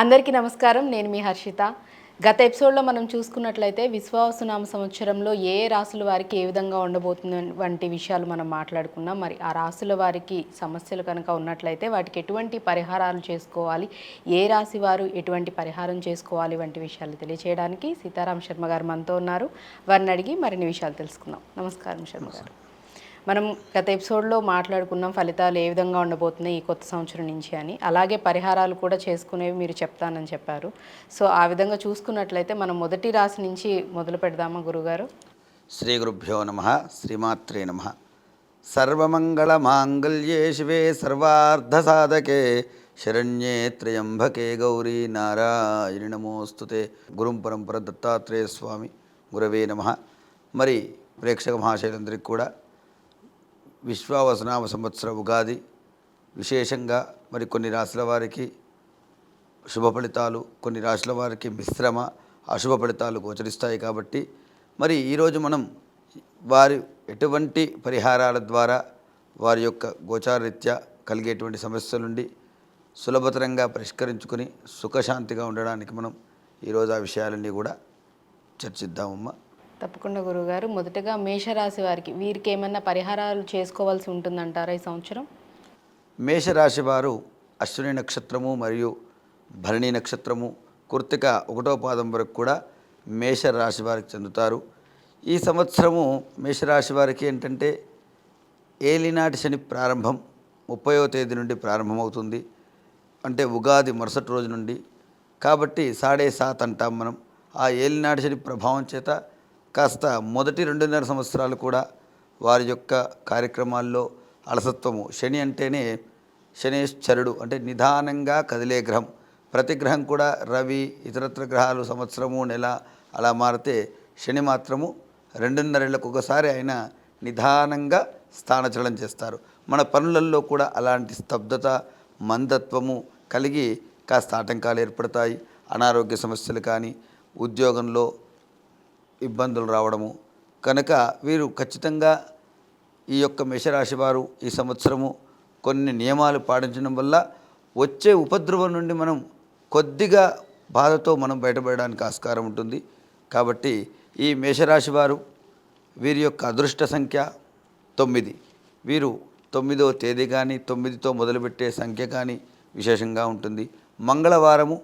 అందరికీ నమస్కారం నేను మీ హర్షిత. గత ఎపిసోడ్లో మనం చూసుకున్నట్లయితే విశ్వావసునామ సంవత్సరంలో ఏ రాసుల వారికి ఏ విధంగా ఉండబోతుంది వంటి విషయాలు మనం మాట్లాడుకున్నాం. మరి ఆ రాసుల వారికి సమస్యలు కనుక ఉన్నట్లయితే వాటికి ఎటువంటి పరిహారాలు చేసుకోవాలి? ఏ రాశి వారు ఎటువంటి పరిహారం చేసుకోవాలి? వంటి విషయాలు తెలియచేయడానికి సీతారాం శర్మ గారు మనతో ఉన్నారు. వారిని అడిగి మరిన్ని విషయాలు తెలుసుకుందాం. నమస్కారం శర్మ గారు. మనం గత ఎపిసోడ్లో మాట్లాడుకున్నాం ఫలితాలు ఏ విధంగా ఉండబోతున్నాయి ఈ కొత్త సంవత్సరం నుంచి అని. అలాగే పరిహారాలు కూడా చేసుకునేవి మీరు చెప్తానని చెప్పారు. సో ఆ విధంగా చూసుకున్నట్లయితే మనం మొదటి రాశి నుంచి మొదలు పెడదామా గురుగారు? శ్రీ గురుభ్యో నమ శ్రీమాత్రే నమ. సర్వమంగళమాంగళ్యే శివే సర్వార్ధసాధకే శరణ్యే త్రయంబకే గౌరీ నారాయణ నమోస్తుతే గురుం పరంపర దత్తాత్రేయ స్వామి గురవే నమ. మరి ప్రేక్షక మహాశైలందరికీ కూడా విశ్వావసనామ సంవత్సర ఉగాది. విశేషంగా మరి కొన్ని రాశుల వారికి శుభ ఫలితాలు కొన్ని రాశుల వారికి మిశ్రమ అశుభ ఫలితాలు గోచరిస్తాయి కాబట్టి మరి ఈరోజు మనం వారి ఎటువంటి పరిహారాల ద్వారా వారి యొక్క గోచారరీత్యా కలిగేటువంటి సమస్యల నుండి సులభతరంగా పరిష్కరించుకుని సుఖశాంతిగా ఉండడానికి మనం ఈరోజు ఆ విషయాలన్నీ కూడా చర్చిద్దామమ్మా. తప్పకుండా గురుగారు. మొదటగా మేషరాశి వారికి వీరికి ఏమన్నా పరిహారాలు చేసుకోవాల్సి ఉంటుందంటారా ఈ సంవత్సరం? మేషరాశి వారు అశ్విని నక్షత్రము మరియు భరణి నక్షత్రము కుర్తిక ఒకటో పాదం వరకు కూడా మేషరాశి వారికి చెందుతారు. ఈ సంవత్సరము మేషరాశి వారికి ఏంటంటే ఏలినాటి శని ప్రారంభం ముప్పయో తేదీ నుండి ప్రారంభమవుతుంది. అంటే ఉగాది మరుసటి రోజు నుండి. కాబట్టి సాడే సాత్ అంటాం మనం. ఆ ఏలినాటి శని ప్రభావం చేత కాస్త మొదటి రెండున్నర సంవత్సరాలు కూడా వారి యొక్క కార్యక్రమాల్లో అలసత్వము. శని అంటేనే శనేశ్చరుడు అంటే నిదానంగా కదిలే గ్రహం. ప్రతి గ్రహం కూడా రవి ఇతరత్ర గ్రహాలు సంవత్సరము నెల అలా మారితే శని మాత్రము రెండున్నరేళ్ళకు ఒకసారి ఆయన నిదానంగా స్థానచలనం చేస్తారు. మన పనులలో కూడా అలాంటి స్తబ్దత మందత్వము కలిగి కాస్త ఆటంకాలు ఏర్పడతాయి. అనారోగ్య సమస్యలు కానీ ఉద్యోగంలో ఇబ్బందులు రావడము. కనుక వీరు ఖచ్చితంగా ఈ యొక్క మేషరాశి వారు ఈ సంవత్సరము కొన్ని నియమాలు పాటించడం వల్ల వచ్చే ఉపద్రవం నుండి మనం కొద్దిగా బాధతో మనం బయటపడడానికి ఆస్కారం ఉంటుంది. కాబట్టి ఈ మేషరాశి వారు వీరి యొక్క అదృష్ట సంఖ్య తొమ్మిది. వీరు తొమ్మిదో తేదీ కానీ తొమ్మిదితో మొదలుపెట్టే సంఖ్య కానీ విశేషంగా ఉంటుంది. మంగళవారము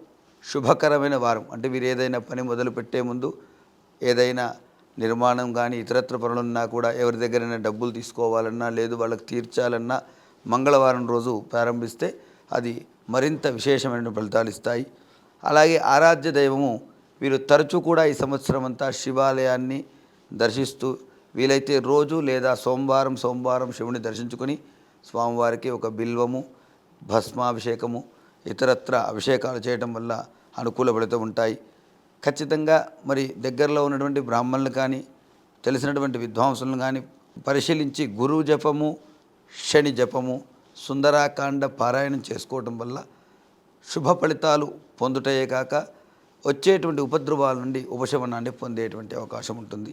శుభకరమైన వారం. అంటే వీరు ఏదైనా పని మొదలుపెట్టే ముందు ఏదైనా నిర్మాణం కానీ ఇతరత్ర పనులున్నా కూడా ఎవరి దగ్గరైనా డబ్బులు తీసుకోవాలన్నా లేదు వాళ్ళకి తీర్చాలన్నా మంగళవారం రోజు ప్రారంభిస్తే అది మరింత విశేషమైన ఫలితాలు ఇస్తాయి. అలాగే ఆరాధ్య దైవము వీరు తరచూ కూడా ఈ సంవత్సరం అంతా శివాలయాన్ని దర్శిస్తూ వీలైతే రోజు లేదా సోమవారం సోమవారం శివుని దర్శించుకొని స్వామివారికి ఒక బిల్వము భస్మాభిషేకము ఇతరత్ర అభిషేకాలు చేయటం వల్ల అనుకూల ఫలితం ఉంటాయి. ఖచ్చితంగా మరి దగ్గరలో ఉన్నటువంటి బ్రాహ్మణులు కానీ తెలిసినటువంటి విద్వాంసులను కానీ పరిశీలించి గురువు జపము శని జపము సుందరాకాండ పారాయణం చేసుకోవటం వల్ల శుభ ఫలితాలు పొందుటయే కాక వచ్చేటువంటి ఉపద్రవాల నుండి ఉపశమనాన్ని పొందేటువంటి అవకాశం ఉంటుంది.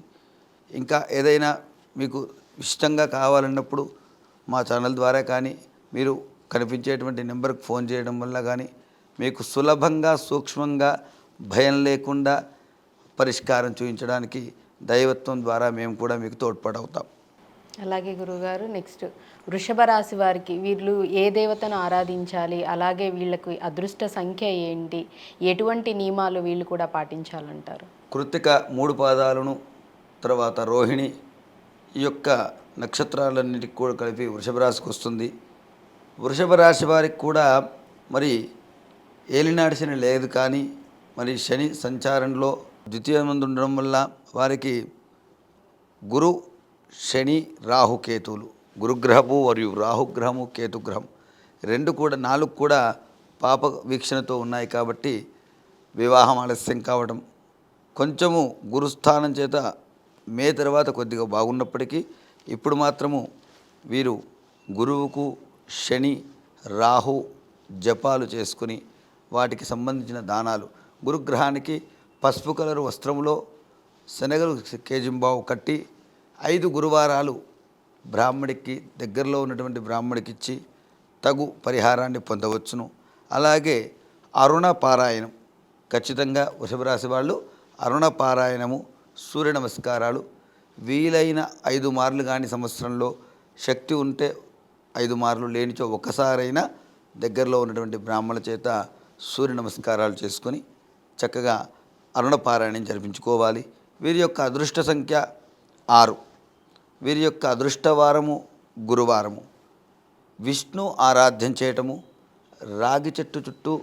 ఇంకా ఏదైనా మీకు ఇష్టంగా కావాలన్నప్పుడు మా ఛానల్ ద్వారా కానీ మీరు కనిపించేటువంటి నెంబర్కి ఫోన్ చేయడం వల్ల కానీ మీకు సులభంగా సూక్ష్మంగా భయం లేకుండా పరిష్కారం చూపించడానికి దైవత్వం ద్వారా మేము కూడా మీకు తోడ్పడవుతాం అలాగే గురుగారు నెక్స్ట్ వృషభ రాశి వారికి వీళ్ళు ఏ దేవతను ఆరాధించాలి అలాగే వీళ్ళకి అదృష్ట సంఖ్య ఏంటి ఎటువంటి నియమాలు వీళ్ళు కూడా పాటించాలంటారు? కృతిక మూడు పాదాలను తర్వాత రోహిణి ఈ యొక్క నక్షత్రాలన్నిటికి కూడా కలిపి వృషభ రాశికి వస్తుంది. వృషభ రాశి వారికి కూడా మరి ఏలినాటి శని లేదు కానీ మరి శని సంచారంలో ద్వితీయ మందు ఉండడం వల్ల వారికి గురు శని రాహుకేతువులు గురుగ్రహము మరియు రాహుగ్రహము కేతుగ్రహం రెండు కూడా నాలుగు కూడా పాప వీక్షణతో ఉన్నాయి కాబట్టి వివాహం ఆలస్యం కావడం కొంచెము గురుస్థానం చేత మే తర్వాత కొద్దిగా బాగున్నప్పటికీ ఇప్పుడు మాత్రము వీరు గురువుకు శని రాహు జపాలు చేసుకుని వాటికి సంబంధించిన దానాలు గురుగ్రహానికి పసుపు కలరు వస్త్రములో శనగలు కేజింబావు కట్టి ఐదు గురువారాలు బ్రాహ్మడికి దగ్గరలో ఉన్నటువంటి బ్రాహ్మడికి ఇచ్చి తగు పరిహారాన్ని పొందవచ్చును. అలాగే అరుణ పారాయణం ఖచ్చితంగా వృషభ రాశి వాళ్ళు అరుణ పారాయణము సూర్య నమస్కారాలు వీలైన ఐదు మార్లు కాని సంవత్సరంలో శక్తి ఉంటే ఐదు మార్లు లేనిచో ఒక్కసారైనా దగ్గరలో ఉన్నటువంటి బ్రాహ్మణుల చేత సూర్య నమస్కారాలు చేసుకొని చక్కగా అరుణపారాయణం జరిపించుకోవాలి. వీరి యొక్క అదృష్ట సంఖ్య ఆరు. వీరి యొక్క అదృష్టవారము గురువారము. విష్ణు ఆరాధ్యం చేయటము రాగి చెట్టు చుట్టూ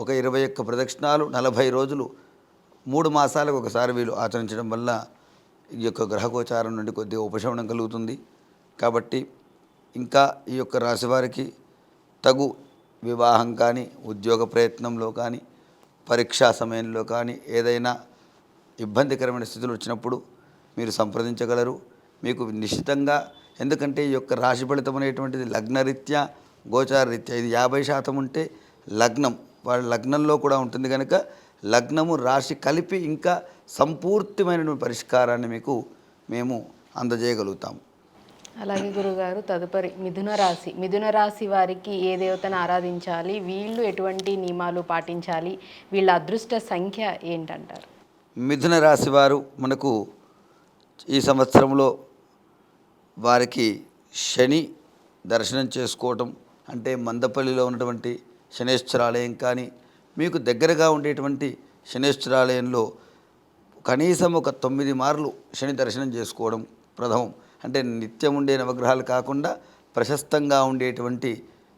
ఒక ఇరవై ఒక్క ప్రదక్షిణాలు నలభై రోజులు మూడు మాసాలకు ఒకసారి వీళ్ళు ఆచరించడం వల్ల ఈ యొక్క గ్రహగోచారం నుండి కొద్దిగా ఉపశమనం కలుగుతుంది. కాబట్టి ఇంకా ఈ యొక్క రాశి వారికి తగు వివాహం కానీ ఉద్యోగ ప్రయత్నంలో కానీ పరీక్షా సమయంలో కానీ ఏదైనా ఇబ్బందికరమైన స్థితులు వచ్చినప్పుడు మీరు సంప్రదించగలరు. మీకు నిశ్చితంగా ఎందుకంటే ఈ యొక్క రాశి ఫలితం అనేటువంటిది లగ్నరీత్యా గోచారరీత్యా ఇది యాభై శాతం ఉంటే లగ్నం వాళ్ళ లగ్నంలో కూడా ఉంటుంది కనుక లగ్నము రాశి కలిపి ఇంకా సంపూర్తిమైన పరిష్కారాన్ని మీకు మేము అందజేయగలుగుతాము. అలాగే గురుగారు తదుపరి మిథున రాశి. మిథున రాశి వారికి ఏ దేవతను ఆరాధించాలి? వీళ్ళు ఎటువంటి నియమాలు పాటించాలి? వీళ్ళ అదృష్ట సంఖ్య ఏంటంటారు? మిథున రాశి వారు మనకు ఈ సంవత్సరంలో వారికి శని దర్శనం చేసుకోవటం అంటే మందపల్లిలో ఉన్నటువంటి శనేశ్వరాలయం కానీ మీకు దగ్గరగా ఉండేటువంటి శనేశ్వరాలయంలో కనీసం ఒక తొమ్మిది మార్లు శని దర్శనం చేసుకోవడం ప్రథమం. అంటే నిత్యం ఉండే నవగ్రహాలు కాకుండా ప్రశస్తంగా ఉండేటువంటి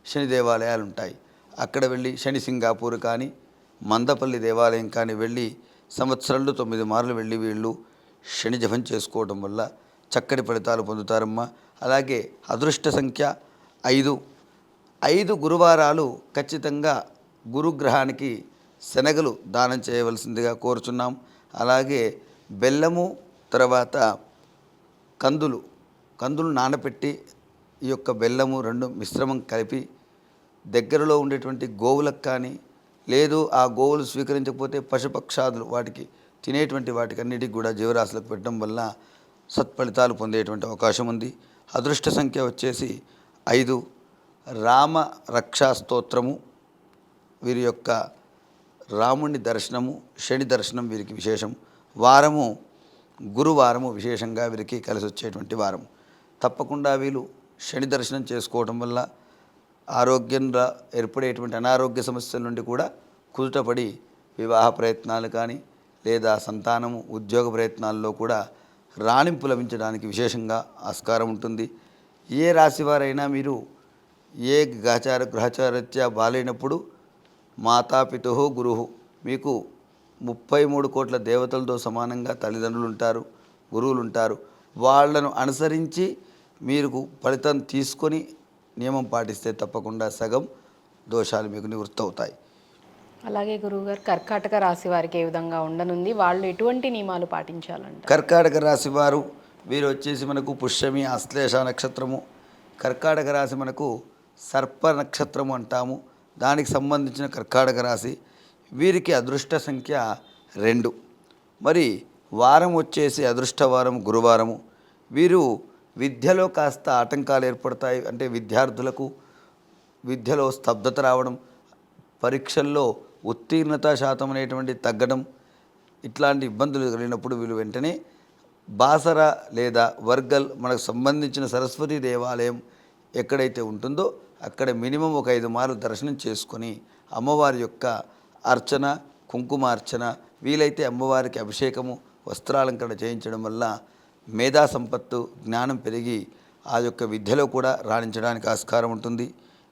శని దేవాలయాలు ఉంటాయి అక్కడ వెళ్ళి శని సింగాపూర్ కానీ మందపల్లి దేవాలయం కానీ వెళ్ళి సంవత్సరంలో తొమ్మిది మార్లు వెళ్ళి వీళ్ళు శని జపం చేసుకోవడం వల్ల చక్కటి ఫలితాలు పొందుతారమ్మా. అలాగే అదృష్ట సంఖ్య ఐదు. ఐదు గురువారాలు ఖచ్చితంగా గురుగ్రహానికి శనగలు దానం చేయవలసిందిగా కోరుచున్నాం. అలాగే బెల్లము తర్వాత కందులు కందులు నానబెట్టి ఈ యొక్క బెల్లము రెండు మిశ్రమం కలిపి దగ్గరలో ఉండేటువంటి గోవులకు కానీ లేదు ఆ గోవులు స్వీకరించకపోతే పశుపక్షాదులు వాటికి తినేటువంటి వాటికన్నిటికి కూడా జీవరాశులకు పెట్టడం వల్ల సత్ఫలితాలు పొందేటువంటి అవకాశం ఉంది. అదృష్ట సంఖ్య వచ్చేసి ఐదు. రామ రక్షా స్తోత్రము వీరి యొక్క రాముని దర్శనము శని దర్శనం వీరికి విశేషం. వారము గురువారము విశేషంగా వీరికి కలిసి వచ్చేటువంటి వారం. తప్పకుండా వీళ్ళు శని దర్శనం చేసుకోవడం వల్ల ఆరోగ్యంగా ఏర్పడేటువంటి అనారోగ్య సమస్యల నుండి కూడా కుదుటపడి వివాహ ప్రయత్నాలు కానీ లేదా సంతానము ఉద్యోగ ప్రయత్నాల్లో కూడా రాణింపు లభించడానికి విశేషంగా ఆస్కారం ఉంటుంది. ఏ రాశివారైనా మీరు ఏ గ్రహచార గ్రహచారత్యా బాలైనప్పుడు మాతాపితు గురువు మీకు ముప్పై మూడు కోట్ల దేవతలతో సమానంగా తల్లిదండ్రులు ఉంటారు గురువులు ఉంటారు వాళ్ళను అనుసరించి మీరు ఫలితం తీసుకొని నియమం పాటిస్తే తప్పకుండా సగం దోషాలు మీకు నివృత్తి అవుతాయి అలాగే గురువుగారు కర్కాటక రాశి వారికి ఏ విధంగా ఉండనుంది? వాళ్ళు ఎటువంటి నియమాలు పాటించాలంట కర్కాటక రాశి వారు వీరు వచ్చేసి మనకు పుష్యమి ఆశ్లేష నక్షత్రము. కర్కాటక రాశి మనకు సర్ప నక్షత్రము అంటాము. దానికి సంబంధించిన కర్కాటక రాశి వీరికి అదృష్ట సంఖ్య రెండు. మరి వారం వచ్చేసి అదృష్ట వారం గురువారము. వీరు విద్యలో కాస్త ఆటంకాలు ఏర్పడతాయి. అంటే విద్యార్థులకు విద్యలో స్తబ్దత రావడం పరీక్షల్లో ఉత్తీర్ణత శాతం అనేటువంటి తగ్గడం ఇట్లాంటి ఇబ్బందులు కలిగినప్పుడు వీళ్ళు వెంటనే బాసర లేదా వర్గల్ మనకు సంబంధించిన సరస్వతి దేవాలయం ఎక్కడైతే ఉంటుందో అక్కడ మినిమం ఒక ఐదు మార్లు దర్శనం చేసుకొని అమ్మవారి యొక్క అర్చన కుంకుమార్చన వీలైతే అమ్మవారికి అభిషేకము వస్త్రాలంకరణ చేయించడం వల్ల మేధా సంపత్తు జ్ఞానం పెరిగి ఆ యొక్క విద్యలో కూడా రాణించడానికి ఆస్కారం ఉంటుంది.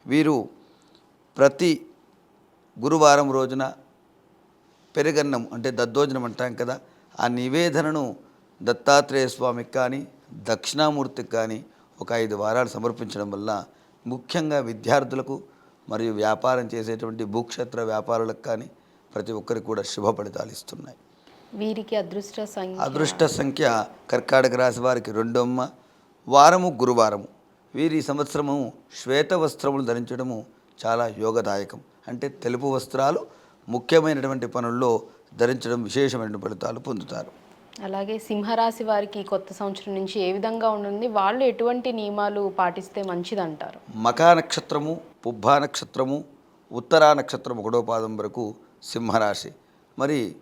వీరు ప్రతి గురువారం రోజున పెరుగన్నం అంటే దద్దోజనం అంటాం కదా ఆ నివేదనను దత్తాత్రేయ స్వామికి కానీ దక్షిణామూర్తికి కానీ ఒక ఐదు వారాలు సమర్పించడం వల్ల ముఖ్యంగా విద్యార్థులకు మరియు వ్యాపారం చేసేటువంటి భూక్షేత్ర వ్యాపారులకు కానీ ప్రతి ఒక్కరికి కూడా శుభ ఫలితాలు ఇస్తున్నాయి. వీరికి అదృష్ట సంఖ్య. అదృష్ట సంఖ్య కర్కాటక రాశి వారికి రెండమ్మ వారము గురువారము. వీరి సంవత్సరము శ్వేత వస్త్రములు ధరించడము చాలా యోగదాయకం. అంటే తెలుపు వస్త్రాలు ముఖ్యమైనటువంటి పనుల్లో ధరించడం విశేషమైన ఫలితాలు పొందుతారు. అలాగే సింహరాశి వారికి కొత్త సంవత్సరం నుంచి ఏ విధంగా ఉంటుంది వాళ్ళు ఎటువంటి నియమాలు పాటిస్తే మంచిదంటారు? మకా నక్షత్రము పుబ్బా నక్షత్రము ఉత్తరా నక్షత్రం ఒకటో పాదం వరకు సింహరాశి. మరి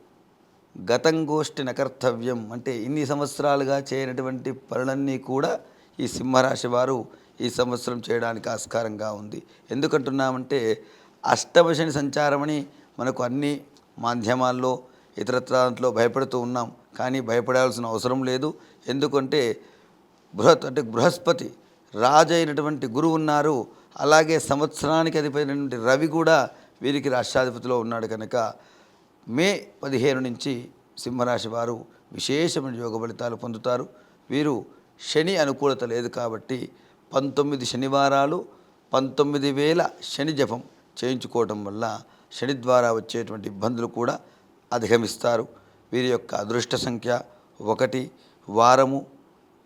గతంగోష్ఠి నకర్తవ్యం అంటే ఇన్ని సంవత్సరాలుగా చేయనటువంటి పనులన్నీ కూడా ఈ సింహరాశి వారు ఈ సంవత్సరం చేయడానికి ఆస్కారంగా ఉంది. ఎందుకంటున్నామంటే అష్టమశని సంచారమని మనకు అన్ని మాధ్యమాల్లో ఇతరత్ర దాంట్లో భయపడుతూ ఉన్నాం. కానీ భయపడాల్సిన అవసరం లేదు. ఎందుకంటే బృహత్ అంటే బృహస్పతి రాజు అయినటువంటి గురువు ఉన్నారు. అలాగే సంవత్సరానికి అధిపతినటువంటి రవి కూడా వీరికి రాష్ట్రాధిపతిలో ఉన్నాడు కనుక మే పదిహేను నుంచి సింహరాశి వారు విశేషమైన యోగ ఫలితాలు పొందుతారు. వీరు శని అనుకూలత లేదు కాబట్టి పంతొమ్మిది శనివారాలు పంతొమ్మిది వేల శని జపం చేయించుకోవటం వల్ల శని ద్వారా వచ్చేటువంటి ఇబ్బందులు కూడా అధిగమిస్తారు. వీరి యొక్క అదృష్ట సంఖ్య ఒకటి వారము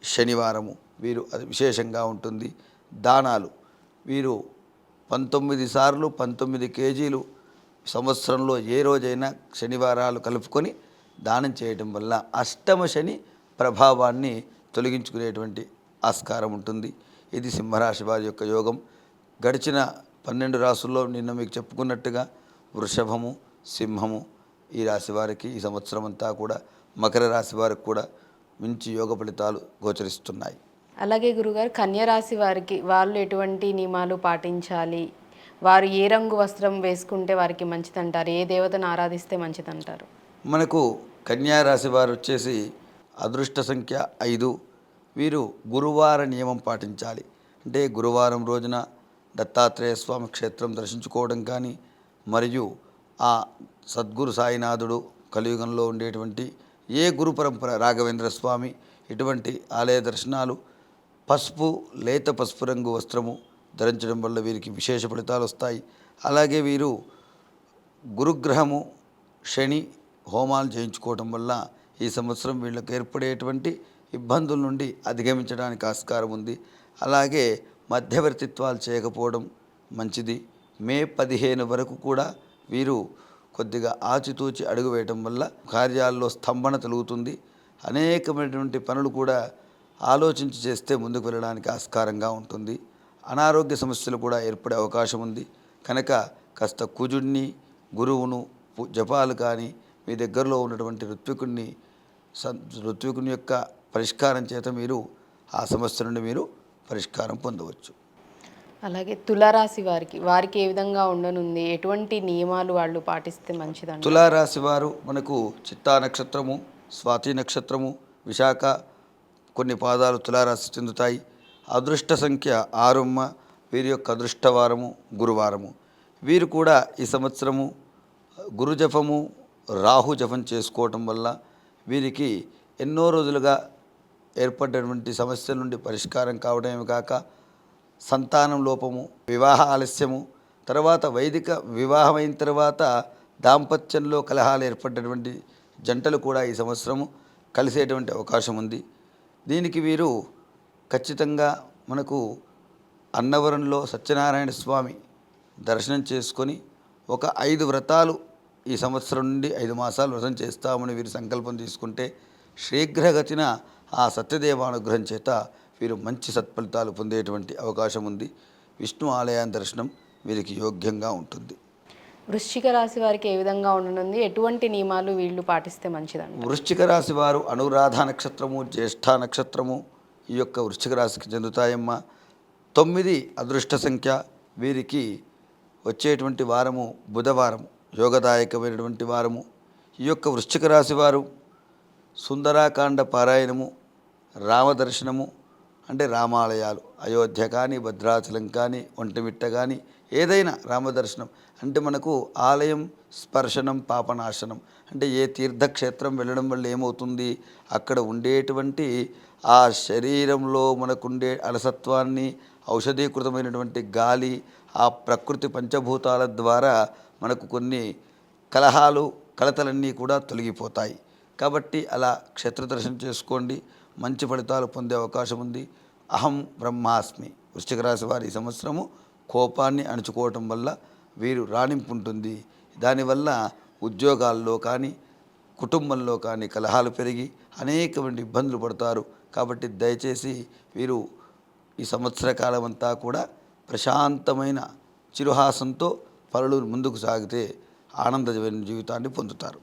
శనివారము వీరు అది విశేషంగా ఉంటుంది. దానాలు వీరు పంతొమ్మిది సార్లు పంతొమ్మిది కేజీలు సంవత్సరంలో ఏ రోజైనా శనివారాలు కలుపుకొని దానం చేయటం వల్ల అష్టమ శని ప్రభావాన్ని తొలగించుకునేటువంటి ఆస్కారం ఉంటుంది. ఇది సింహరాశి వారి యొక్క యోగం. గడిచిన పన్నెండు రాసుల్లో నిన్న మీకు చెప్పుకున్నట్టుగా వృషభము సింహము ఈ రాశి వారికి ఈ సంవత్సరం అంతా కూడా మకర రాశి వారికి కూడా మంచి యోగ ఫలితాలు గోచరిస్తున్నాయి. అలాగే గురుగారు కన్యా రాశి వారికి వాళ్ళు ఎటువంటి నియమాలు పాటించాలి? వారు ఏ రంగు వస్త్రం వేసుకుంటే వారికి మంచిదంటారు? ఏ దేవతను ఆరాధిస్తే మంచిదంటారు? మనకు కన్యా రాశి వారు వచ్చేసి అదృష్ట సంఖ్య ఐదు. వీరు గురువార నియమం పాటించాలి. అంటే గురువారం రోజున దత్తాత్రేయ స్వామి క్షేత్రం దర్శించుకోవడం కానీ మరియు ఆ సద్గురు సాయినాథుడు కలియుగంలో ఉండేటువంటి ఏ గురు పరంపర రాఘవేంద్ర స్వామి ఇటువంటి ఆలయ దర్శనాలు పసుపు లేత పసుపు రంగు వస్త్రము ధరించడం వల్ల వీరికి విశేష ఫలితాలు వస్తాయి. అలాగే వీరు గురుగ్రహము శని హోమాలు చేయించుకోవటం వల్ల ఈ సంవత్సరం వీళ్ళకి ఏర్పడేటువంటి ఇబ్బందుల నుండి అధిగమించడానికి ఆస్కారం ఉంది. అలాగే మధ్యవర్తిత్వాలు చేయకపోవడం మంచిది. మే పదిహేను వరకు కూడా వీరు కొద్దిగా ఆచితూచి అడుగు వేయటం వల్ల కార్యాల్లో స్తంభన తొలుగుతుంది. అనేకమైనటువంటి పనులు కూడా ఆలోచించి చేస్తే ముందుకు వెళ్ళడానికి ఆస్కారంగా ఉంటుంది. అనారోగ్య సమస్యలు కూడా ఏర్పడే అవకాశం ఉంది. కనుక కాస్త కుజుడిని గురువును జపాలు కానీ మీ దగ్గరలో ఉన్నటువంటి ఋత్వికుడిని ఋత్వికుని యొక్క పరిష్కారం చేత మీరు ఆ సమస్య నుండి మీరు పరిష్కారం పొందవచ్చు. అలాగే తులారాశి వారికి వారికి ఏ విధంగా ఉండనుంది? ఎటువంటి నియమాలు వాళ్ళు పాటిస్తే మంచిదంటారు? తులారాశి వారు మనకు చిత్తా నక్షత్రము స్వాతి నక్షత్రము విశాఖ కొన్ని పాదాలు తులారాశి చెందుతాయి. అదృష్ట సంఖ్య ఆరుమ్మ వీరి యొక్క అదృష్టవారము గురువారము. వీరు కూడా ఈ సంవత్సరము గురు జపము రాహు జపం చేసుకోవటం వల్ల వీరికి ఎన్నో రోజులుగా ఏర్పడినటువంటి సమస్య నుండి పరిష్కారం కావడమే కాక సంతానం లోపము వివాహ ఆలస్యము తర్వాత వైదిక వివాహం అయిన తర్వాత దాంపత్యంలో కలహాలు ఏర్పడినటువంటి జంటలు కూడా ఈ సంవత్సరము కలిసేటువంటి అవకాశం ఉంది. దీనికి వీరు ఖచ్చితంగా మనకు అన్నవరంలో సత్యనారాయణ స్వామి దర్శనం చేసుకొని ఒక ఐదు వ్రతాలు ఈ సంవత్సరం నుండి ఐదు మాసాలు వ్రతం చేస్తామని వీరు సంకల్పం తీసుకుంటే శీఘ్రగతిన ఆ సత్యదేవానుగ్రహం చేత వీరు మంచి సత్ఫలితాలు పొందేటువంటి అవకాశం ఉంది. విష్ణు ఆలయాన్ని దర్శనం వీరికి యోగ్యంగా ఉంటుంది. వృశ్చిక రాశి వారికి ఏ విధంగా ఉండనుంది? ఎటువంటి నియమాలు వీళ్ళు పాటిస్తే మంచిదంట వృశ్చిక రాశి వారు అనురాధ నక్షత్రము జ్యేష్ఠ నక్షత్రము ఈ యొక్క వృశ్చిక రాశికి చెందుతాయమ్మా. తొమ్మిది అదృష్ట సంఖ్య వీరికి వచ్చేటువంటి వారము బుధవారము యోగదాయకమైనటువంటి వారము. ఈ యొక్క వృశ్చిక రాశి వారు సుందరాకాండ పారాయణము రామదర్శనము అంటే రామాలయాలు అయోధ్య కానీ భద్రాచలం కానీ ఒంటిమిట్ట కానీ ఏదైనా రామదర్శనం అంటే మనకు ఆలయం స్పర్శనం పాపనాశనం. అంటే ఏ తీర్థక్షేత్రం వెళ్ళడం వల్ల ఏమవుతుంది? అక్కడ ఉండేటువంటి ఆ శరీరంలో మనకుండే అలసత్వాన్ని ఔషధీకృతమైనటువంటి గాలి ఆ ప్రకృతి పంచభూతాల ద్వారా మనకు కొన్ని కలహాలు కలతలన్నీ కూడా తొలగిపోతాయి. కాబట్టి అలా క్షేత్ర దర్శనం చేసుకోండి. మంచి ఫలితాలు పొందే అవకాశం ఉంది. అహం బ్రహ్మాస్మి. వృశ్చిక రాశి వారి సంవత్సరము కోపాన్ని అణుచుకోవటం వల్ల వీరు రాణింపు ఉంటుంది. దానివల్ల ఉద్యోగాల్లో కానీ కుటుంబంలో కానీ కలహాలు పెరిగి అనేకమంది ఇబ్బందులు పడతారు. కాబట్టి దయచేసి వీరు ఈ సంవత్సర కాలం అంతా కూడా ప్రశాంతమైన చిరుహాసంతో పనులు ముందుకు సాగితే ఆనందమైన జీవితాన్ని పొందుతారు.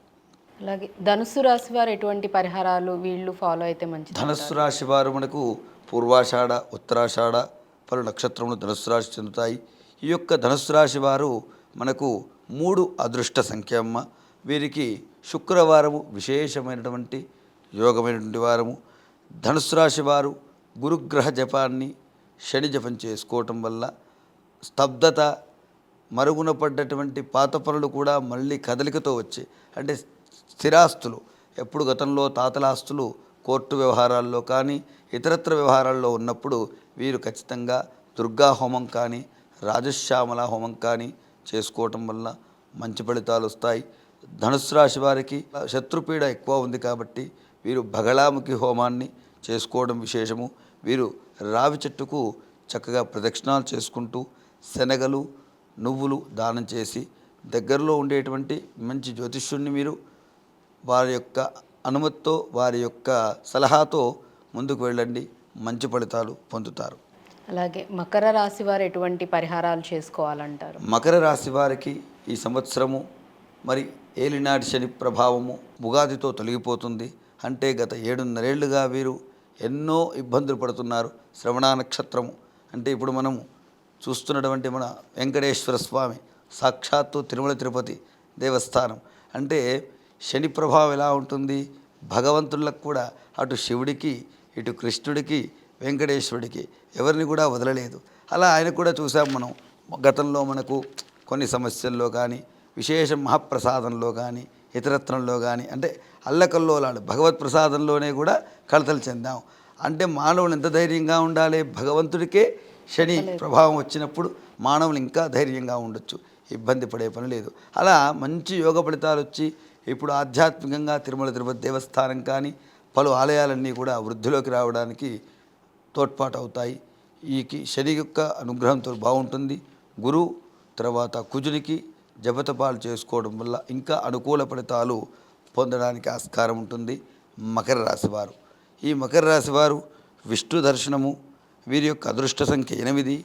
అలాగే ధనుస్సు రాశి వారు ఎటువంటి పరిహారాలు వీళ్ళు ఫాలో అయితే మంచిది ధనస్సు రాశి వారు మనకు పూర్వాషాఢ ఉత్తరాషాఢ పలు నక్షత్రములు ధనుస్సు రాశి చెందుతాయి. ఈ యొక్క ధనుసు రాశి వారు మనకు మూడు అదృష్ట సంఖ్యమ్మ. వీరికి శుక్రవారము విశేషమైనటువంటి యోగమైనటువంటి వారము. ధనుసు రాశి వారు గురుగ్రహ జపాన్ని శని జపం చేసుకోవటం వల్ల స్తబ్దత మరుగున పడ్డటువంటి పాత పనులు కూడా మళ్ళీ కదలికతో వచ్చాయి అంటే స్థిరాస్తులు ఎప్పుడు గతంలో తాతల ఆస్తులు కోర్టు వ్యవహారాల్లో కానీ ఇతరత్ర వ్యవహారాల్లో ఉన్నప్పుడు వీరు ఖచ్చితంగా దుర్గా హోమం కానీ రాజశ్యామల హోమం కానీ చేసుకోవటం వల్ల మంచి ఫలితాలు వస్తాయి. ధనుసు రాశి వారికి శత్రుపీడ ఎక్కువ ఉంది కాబట్టి వీరు భగళాముఖి హోమాన్ని చేసుకోవడం విశేషము. వీరు రావి చెట్టుకు చక్కగా ప్రదక్షిణాలు చేసుకుంటూ శనగలు నువ్వులు దానం చేసి దగ్గరలో ఉండేటువంటి మంచి జ్యోతిష్యుణ్ణి మీరు వారి యొక్క అనుమతితో వారి యొక్క సలహాతో ముందుకు వెళ్ళండి. మంచి ఫలితాలు పొందుతారు. అలాగే మకర రాశి వారు ఎటువంటి పరిహారాలు చేసుకోవాలంటారు? మకర రాశి వారికి ఈ సంవత్సరము మరి ఏలినాటి శని ప్రభావము ఉగాదితో తొలగిపోతుంది. అంటే గత ఏడున్నరేళ్ళుగా వీరు ఎన్నో ఇబ్బందులు పడుతున్నారు. శ్రవణ నక్షత్రము అంటే ఇప్పుడు మనము చూస్తున్నటువంటి మన వెంకటేశ్వర స్వామి సాక్షాత్తు తిరుమల తిరుపతి దేవస్థానం. అంటే శని ప్రభావం ఎలా ఉంటుంది? భగవంతులకు కూడా అటు శివుడికి ఇటు కృష్ణుడికి వెంకటేశ్వరుడికి. ఎవరిని కూడా వదలలేదు. అలా ఆయన కూడా చూసాం మనం. గతంలో మనకు కొన్ని సమస్యల్లో కానీ విశేష మహాప్రసాదంలో కానీ ఇతరత్రంలో కానీ అంటే అల్లకల్లోలాడు భగవత్ ప్రసాదంలోనే కూడా కలతలు చెందాం. అంటే మానవులు ఎంత ధైర్యంగా ఉండాలి? భగవంతుడికే శని ప్రభావం వచ్చినప్పుడు మానవులు ఇంకా ధైర్యంగా ఉండొచ్చు. ఇబ్బంది పడే పని లేదు. అలా మంచి యోగ ఫలితాలు వచ్చి ఇప్పుడు ఆధ్యాత్మికంగా తిరుమల తిరుపతి దేవస్థానం కానీ పలు ఆలయాలన్నీ కూడా వృద్ధిలోకి రావడానికి తోడ్పాటు అవుతాయి ఈ శని యొక్క అనుగ్రహంతో బాగుంటుంది గురు తర్వాత కుజునికి జపతపాలు చేసుకోవడం వల్ల ఇంకా అనుకూల ఫలితాలు పొందడానికి ఆస్కారం ఉంటుంది. మకర రాశివారు ఈ మకర రాశివారు విష్ణు దర్శనము వీరి యొక్క అదృష్ట సంఖ్య ఎనిమిది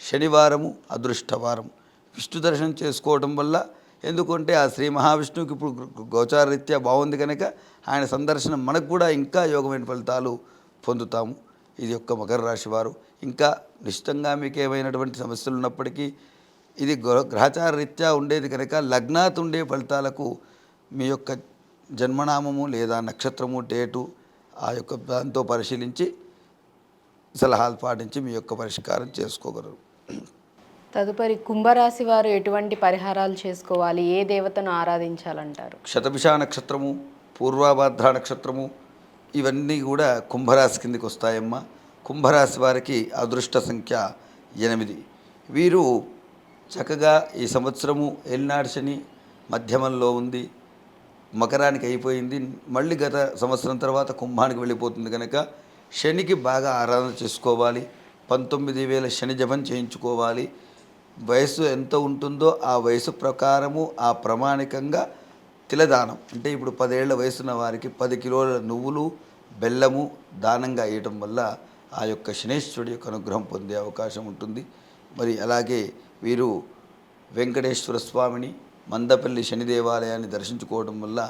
శనివారము అదృష్టవారం. విష్ణు దర్శనం చేసుకోవడం వల్ల ఎందుకంటే ఆ శ్రీ మహావిష్ణువుకి ఇప్పుడు గోచారరీత్యా బాగుంది కనుక ఆయన సందర్శనం మనకు కూడా ఇంకా యోగమైన ఫలితాలు పొందుతాము. ఇది యొక్క మకర రాశి వారు. ఇంకా నిశ్చితంగా మీకు ఏమైనటువంటి సమస్యలు ఉన్నప్పటికీ ఇది గ్రహ- గ్రహచార రీత్యా ఉండేది కనుక లగ్నాత్ ఉండే ఫలితాలకు మీ యొక్క జన్మనామము లేదా నక్షత్రము డేటు ఆ యొక్క దాంతో పరిశీలించి సలహాలు పాటించి మీ యొక్క పరిష్కారం చేసుకోగలరు. తదుపరి కుంభరాశి వారు ఎటువంటి పరిహారాలు చేసుకోవాలి? ఏ దేవతను ఆరాధించాలంటారు? శతభిష నక్షత్రము పూర్వాభాద్ర నక్షత్రము ఇవన్నీ కూడా కుంభరాశి కిందకి వస్తాయమ్మా. కుంభరాశి వారికి అదృష్ట సంఖ్య ఎనిమిది. వీరు చక్కగా ఈ సంవత్సరము ఏలినాడు శని మధ్యమంలో ఉంది. మకరానికి అయిపోయింది. మళ్ళీ గత సంవత్సరం తర్వాత కుంభానికి వెళ్ళిపోతుంది కనుక శనికి బాగా ఆరాధన చేసుకోవాలి. పంతొమ్మిది వేల శని జపం చేయించుకోవాలి. వయసు ఎంత ఉంటుందో ఆ వయసు ప్రకారము ఆ ప్రమాణికంగా తిలదానం. అంటే ఇప్పుడు పదేళ్ళ వయసున్న వారికి పది కిలోల నువ్వులు బెల్లము దానంగా వేయటం వల్ల ఆ యొక్క శనేశ్వరుడి యొక్క అనుగ్రహం పొందే అవకాశం ఉంటుంది. మరి అలాగే వీరు వెంకటేశ్వర స్వామిని మందపల్లి శని దేవాలయాన్ని దర్శించుకోవడం వల్ల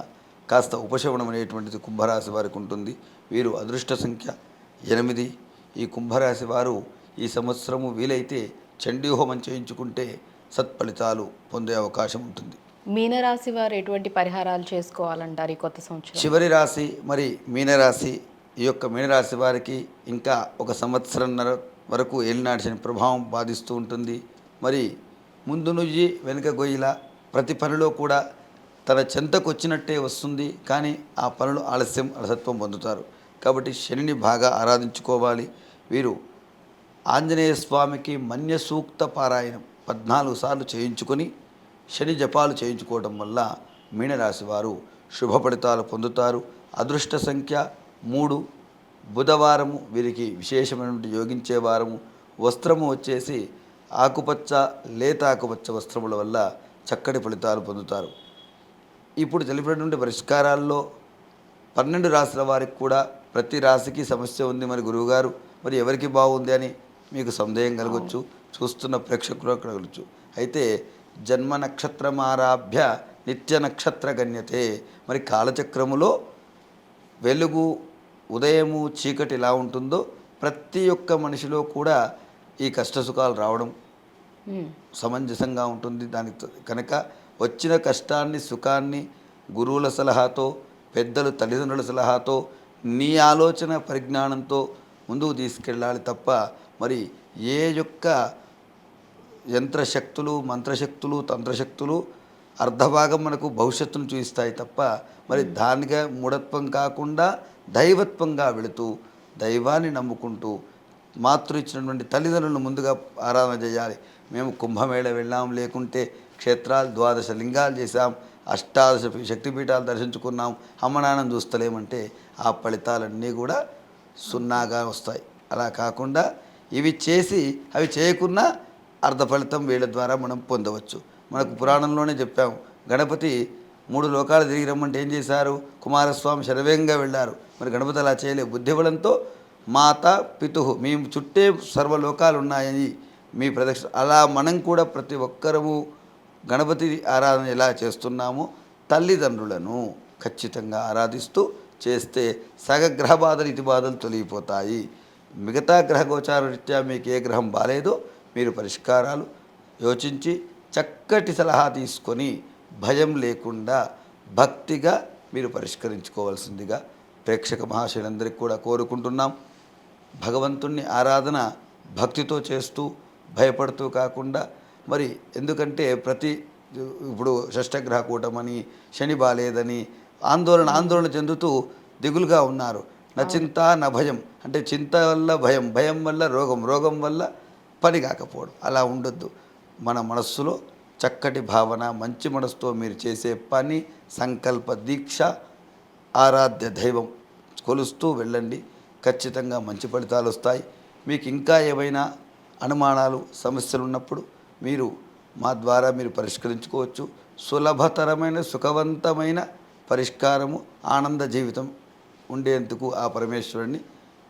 కాస్త ఉపశమనం అనేటువంటిది కుంభరాశి వారికి ఉంటుంది. వీరు అదృష్ట సంఖ్య ఎనిమిది. ఈ కుంభరాశి వారు ఈ సంవత్సరము వీలైతే చండీ హోమం చేయించుకుంటే సత్ఫలితాలు పొందే అవకాశం ఉంటుంది. మీనరాశి వారు ఎటువంటి పరిహారాలు చేసుకోవాలంటారు ఈ కొత్త సంవత్సరం? చివరి రాశి మరి మీనరాశి ఈ యొక్క మీనరాశి వారికి ఇంకా ఒక సంవత్సరంన్నర వరకు ఏలినాటి శని ప్రభావం బాధిస్తూ ఉంటుంది. మరి ముందు నుయ్యి వెనుక గొయ్యిల ప్రతి పనిలో కూడా తన చెంతకు వచ్చినట్టే వస్తుంది. కానీ ఆ పనులు ఆలస్యం అలసత్వం పొందుతారు. కాబట్టి శనిని బాగా ఆరాధించుకోవాలి. వీరు ఆంజనేయ స్వామికి మన్య సూక్త పారాయణం పద్నాలుగు సార్లు చేయించుకొని శని జపాలు చేయించుకోవడం వల్ల మీనరాశి వారు శుభ ఫలితాలు పొందుతారు. అదృష్ట సంఖ్య మూడు. బుధవారము వీరికి విశేషమైనటువంటి యోగించే వారము. వస్త్రము వచ్చేసి ఆకుపచ్చ లేత ఆకుపచ్చ వస్త్రముల వల్ల చక్కటి ఫలితాలు పొందుతారు. ఇప్పుడు తెలిపినటువంటి పరిష్కారాల్లో పన్నెండు రాశుల వారికి కూడా ప్రతి రాశికి సమస్య ఉంది మరి గురువుగారు. మరి ఎవరికి బాగుంది అని మీకు సందేహం కలగవచ్చు చూస్తున్న ప్రేక్షకులు కలగవచ్చు అయితే జన్మ నక్షత్రమారాభ్య నిత్య నక్షత్ర గణ్యతే. మరి కాలచక్రములో వెలుగు ఉదయము చీకటి ఎలా ఉంటుందో ప్రతి ఒక్క మనిషిలో కూడా ఈ కష్టసుఖాలు రావడం సమంజసంగా ఉంటుంది. దానికి కనుక వచ్చిన కష్టాన్ని సుఖాన్ని గురువుల సలహాతో పెద్దలు తల్లిదండ్రుల సలహాతో నీ ఆలోచన పరిజ్ఞానంతో ముందుకు తీసుకెళ్ళాలి తప్ప మరి ఏ యొక్క యంత్రశక్తులు మంత్రశక్తులు తంత్రశక్తులు అర్ధభాగం మనకు భవిష్యత్తును చూపిస్తాయి తప్ప మరి దానిగా మూఢత్వం కాకుండా దైవత్వంగా వెళుతూ దైవాన్ని నమ్ముకుంటూ మాతృ ఇచ్చినటువంటి తల్లిదండ్రులను ముందుగా ఆరాధన చేయాలి. మేము కుంభమేళ వెళ్ళాం లేకుంటే క్షేత్రాలు ద్వాదశ లింగాలు చేశాం అష్టాదశ శక్తిపీఠాలు దర్శించుకున్నాం అమ్మనాన్నం చూస్తలేమంటే ఆ ఫలితాలన్నీ కూడా సున్నాగా వస్తాయి. అలా కాకుండా ఇవి చేసి అవి చేయకున్నా అర్ధ ఫలితం వీళ్ళ ద్వారా మనం పొందవచ్చు. మనకు పురాణంలోనే చెప్పాము గణపతి మూడు లోకాలు తిరిగి రమ్మంటే ఏం చేశారు? కుమారస్వామి శరవేగంగా వెళ్ళారు. మరి గణపతి అలా చేయలేదు. బుద్ధిబలంతో మాత పితు మీ చుట్టే సర్వలోకాలు ఉన్నాయని మీ ప్రదక్షిణ అలా మనం కూడా ప్రతి ఒక్కరము గణపతి ఆరాధన ఎలా చేస్తున్నామో తల్లిదండ్రులను ఖచ్చితంగా ఆరాధిస్తూ చేస్తే సగగ్రహ బాధలు ఇతి బాధలు తొలగిపోతాయి. మిగతా గ్రహ గోచార రీత్యా మీకు ఏ గ్రహం బాలేదో మీరు పరిష్కారాలు యోచించి చక్కటి సలహా తీసుకొని భయం లేకుండా భక్తిగా మీరు పరిష్కరించుకోవాల్సిందిగా ప్రేక్షక మహాశయులందరికీ కూడా కోరుకుంటున్నాం. భగవంతుణ్ణి ఆరాధన భక్తితో చేస్తూ భయపడుతూ కాకుండా మరి ఎందుకంటే ప్రతి ఇప్పుడు షష్టగ్రహ కూటమని శని బాలేదని ఆందోళన ఆందోళన చెందుతూ దిగులుగా ఉన్నారు. నా చింత నా భయం. అంటే చింత వల్ల భయం భయం వల్ల రోగం రోగం వల్ల పని కాకపోవడం. అలా ఉండొద్దు. మన మనస్సులో చక్కటి భావన మంచి మనసుతో మీరు చేసే పని సంకల్ప దీక్ష ఆరాధ్య దైవం కొలుస్తూ వెళ్ళండి. ఖచ్చితంగా మంచి ఫలితాలు వస్తాయి. మీకు ఇంకా ఏమైనా అనుమానాలు సమస్యలు ఉన్నప్పుడు మీరు మా ద్వారా మీరు పరిష్కరించుకోవచ్చు. సులభతరమైన సుఖవంతమైన పరిష్కారము ఆనంద జీవితం ఉండేందుకు ఆ పరమేశ్వరుని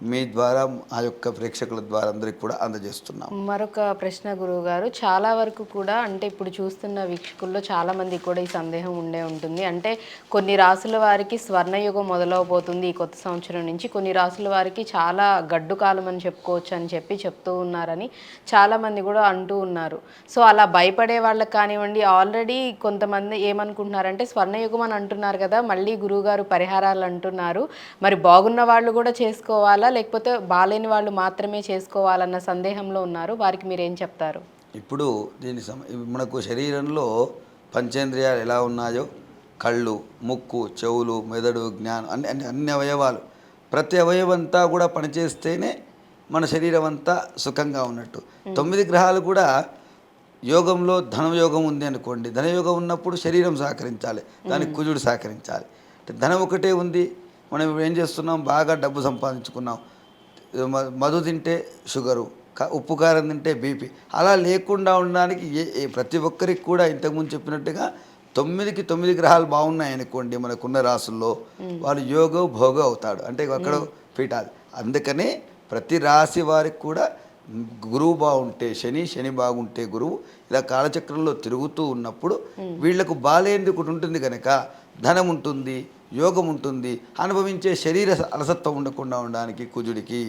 మీ ద్వారా ఆ యొక్క ప్రేక్షకుల ద్వారా అందరికి కూడా అందజేస్తున్నాం. మరొక ప్రశ్న గురువు గారు చాలా వరకు కూడా అంటే ఇప్పుడు చూస్తున్న వీక్షకుల్లో చాలా మంది కూడా ఈ సందేహం ఉండే ఉంటుంది. అంటే కొన్ని రాసుల వారికి స్వర్ణయుగం మొదలవబోతుంది ఈ కొత్త సంవత్సరం నుంచి. కొన్ని రాసుల వారికి చాలా గడ్డు కాలం అని చెప్పుకోవచ్చు అని చెప్పి చెప్తూ ఉన్నారని చాలా మంది కూడా అంటూ ఉన్నారు. సో అలా భయపడే వాళ్ళకి కానివ్వండి ఆల్రెడీ కొంతమంది ఏమనుకుంటున్నారంటే స్వర్ణయుగం అని అంటున్నారు కదా మళ్ళీ గురువుగారు పరిహారాలు అంటున్నారు. మరి బాగున్న వాళ్ళు కూడా చేసుకోవాలా? లేకపోతే బాలేని వాళ్ళు మాత్రమే చేసుకోవాలన్న సందేహంలో ఉన్నారు. వారికి మీరు ఏం చెప్తారు? ఇప్పుడు దీని మనకు శరీరంలో పంచేంద్రియాలు ఎలా ఉన్నాయో కళ్ళు ముక్కు చెవులు మెదడు జ్ఞానం అన్ని అన్ని అన్ని అవయవాలు. ప్రతి అవయవంతా కూడా పనిచేస్తేనే మన శరీరం అంతా సుఖంగా ఉన్నట్టు. తొమ్మిది గ్రహాలు కూడా యోగంలో ధనయోగం ఉంది అనుకోండి. ధనయోగం ఉన్నప్పుడు శరీరం సహకరించాలి. దానికి కుజుడు సహకరించాలి. అంటే ధనం ఒకటే ఉంది. మనం ఇప్పుడు ఏం చేస్తున్నాం? బాగా డబ్బు సంపాదించుకున్నాం. మధు తింటే షుగరు ఉప్పు కారం తింటే బీపీ. అలా లేకుండా ఉండడానికి ఏ ఏ- ప్రతి ఒక్కరికి కూడా ఇంతకుముందు చెప్పినట్టుగా తొమ్మిదికి తొమ్మిది గ్రహాలు బాగున్నాయి అనుకోండి మనకున్న రాసుల్లో వాడు యోగో భోగో అవుతాడు. అంటే అక్కడ పీఠాలు అందుకనే ప్రతి రాశి వారికి కూడా గురువు బాగుంటే శని శని బాగుంటే గురువు ఇలా కాలచక్రంలో తిరుగుతూ ఉన్నప్పుడు వీళ్ళకు బాలేంది ఒకటి ఉంటుంది కనుక ధనం ఉంటుంది యోగం ఉంటుంది. అనుభవించే శరీర అలసత్వం ఉండకుండా ఉండడానికి కుజుడికి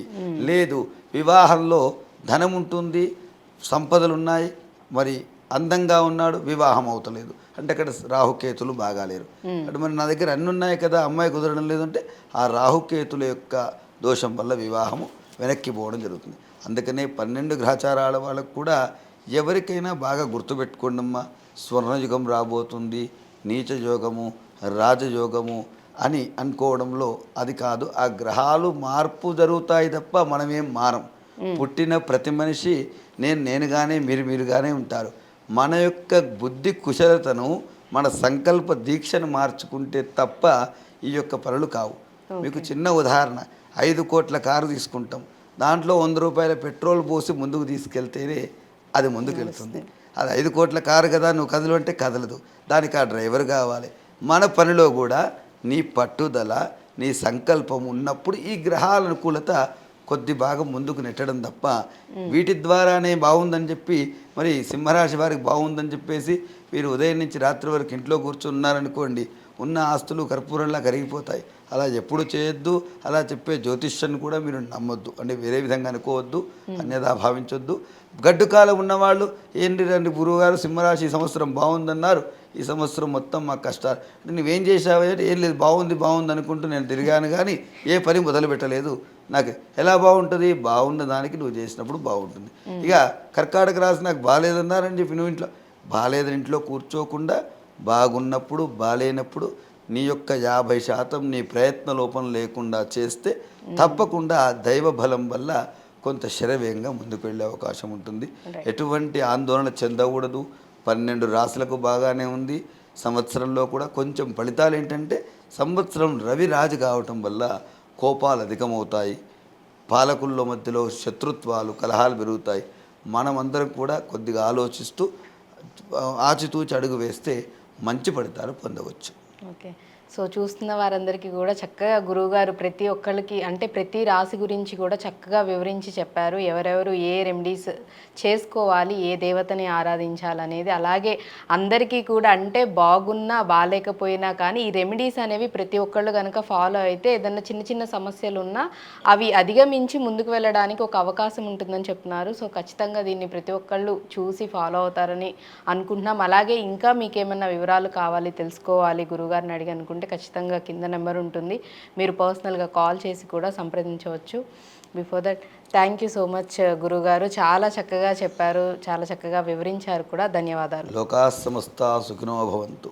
లేదు. వివాహంలో ధనం ఉంటుంది సంపదలు ఉన్నాయి మరి అందంగా ఉన్నాడు వివాహం అవుతలేదు. అంటే అక్కడ రాహుకేతులు బాగాలేరు అంటే మరి నా దగ్గర అన్ని ఉన్నాయి కదా అమ్మాయి కుదరడం లేదంటే ఆ రాహుకేతుల యొక్క దోషం వల్ల వివాహము వెనక్కి పోవడం జరుగుతుంది. అందుకనే పన్నెండు గ్రహచారాల వాళ్ళకు కూడా ఎవరికైనా బాగా గుర్తుపెట్టుకోండమ్మా. స్వర్ణయుగం రాబోతుంది నీచ యోగము రాజయోగము అని అనుకోవడంలో అది కాదు. ఆ గ్రహాలు మార్పు జరుగుతాయి తప్ప మనమేం మారం. పుట్టిన ప్రతి మనిషి నేను నేనుగానే మీరు మీరుగానే ఉంటారు. మన యొక్క బుద్ధి కుశలతను మన సంకల్ప దీక్షను మార్చుకుంటే తప్ప ఈ యొక్క పనులు కావు. మీకు చిన్న ఉదాహరణ ఐదు కోట్ల కారు తీసుకుంటాం. దాంట్లో వంద రూపాయల పెట్రోల్ పోసి ముందుకు తీసుకెళ్తేనే అది ముందుకు వెళ్తుంది అది ఐదు కోట్ల కారు కదా నువ్వు కదలు అంటే కదలదు. దానికి ఆ డ్రైవర్ కావాలి. మన పనిలో కూడా నీ పట్టుదల నీ సంకల్పం ఉన్నప్పుడు ఈ గ్రహాల అనుకూలత కొద్ది భాగం ముందుకు నెట్టడం తప్ప వీటి ద్వారానే బాగుందని చెప్పి మరి సింహరాశి వారికి బాగుందని చెప్పేసి మీరు ఉదయం నుంచి రాత్రి వరకు ఇంట్లో కూర్చున్నారనుకోండి ఉన్న ఆస్తులు కర్పూరంలా కరిగిపోతాయి. అలా ఎప్పుడు చేయొద్దు అలా చెప్పే జ్యోతిష్యాన్ని కూడా మీరు నమ్మొద్దు. అంటే వేరే విధంగా అనుకోవద్దు అన్యదా భావించొద్దు. గడ్డు కాలం ఉన్నవాళ్ళు ఏంటి రండి గురువుగారు సింహరాశి ఈ సంవత్సరం బాగుందన్నారు. ఈ సంవత్సరం మొత్తం మా కష్టాలు. అంటే నువ్వేం చేసావు అంటే ఏం లేదు బాగుంది బాగుంది అనుకుంటూ నేను తిరిగాను కానీ ఏ పని మొదలు పెట్టలేదు. నాకు ఎలా బాగుంటుంది? బాగున్న దానికి నువ్వు చేసినప్పుడు బాగుంటుంది. ఇక కర్కాటక రాసి నాకు బాగాలేదన్నారని చెప్పి నువ్వు ఇంట్లో బాగాలేదని ఇంట్లో కూర్చోకుండా బాగున్నప్పుడు బాలేనప్పుడు నీ యొక్క యాభై శాతం నీ ప్రయత్న లోపం లేకుండా చేస్తే తప్పకుండా దైవ బలం వల్ల కొంత శరవేగంగా ముందుకు వెళ్ళే అవకాశం ఉంటుంది. ఎటువంటి ఆందోళన చెందకూడదు. పన్నెండు రాసులకు బాగానే ఉంది. సంవత్సరంలో కూడా కొంచెం ఫలితాలు ఏంటంటే సంవత్సరం రవి రాజు కావటం వల్ల కోపాలు అధికమవుతాయి. పాలకుల్లో మధ్యలో శత్రుత్వాలు కలహాలు పెరుగుతాయి. మనమందరం కూడా కొద్దిగా ఆలోచిస్తూ ఆచితూచి అడుగు వేస్తే మంచి ఫలితాలు పొందవచ్చు. ఓకే. సో చూస్తున్న వారందరికీ కూడా చక్కగా గురువుగారు ప్రతి ఒక్కరికి అంటే ప్రతి రాశి గురించి కూడా చక్కగా వివరించి చెప్పారు. ఎవరెవరు ఏ రెమెడీస్ చేసుకోవాలి ఏ దేవతని ఆరాధించాలనేది అలాగే అందరికీ కూడా అంటే బాగున్నా బాగాలేకపోయినా కానీ ఈ రెమెడీస్ అనేవి ప్రతి ఒక్కళ్ళు కనుక ఫాలో అయితే ఏదన్నా చిన్న చిన్న సమస్యలు ఉన్నా అవి అధిగమించి ముందుకు వెళ్ళడానికి ఒక అవకాశం ఉంటుందని చెప్తున్నారు. సో ఖచ్చితంగా దీన్ని ప్రతి ఒక్కళ్ళు చూసి ఫాలో అవుతారని అనుకుంటున్నాం. అలాగే ఇంకా మీకేమన్నా వివరాలు కావాలి తెలుసుకోవాలి గురువుగారిని అడిగి అనుకుంటే ఖచ్చితంగా కింద నెంబర్ ఉంటుంది. మీరు పర్సనల్గా కాల్ చేసి కూడా సంప్రదించవచ్చు. Before that thank you so much గురుగారు. చాలా చక్కగా చెప్పారు. చాలా చక్కగా వివరించారు కూడా. ధన్యవాదాలు. లోకా సమస్త సుఖినో భవంతు.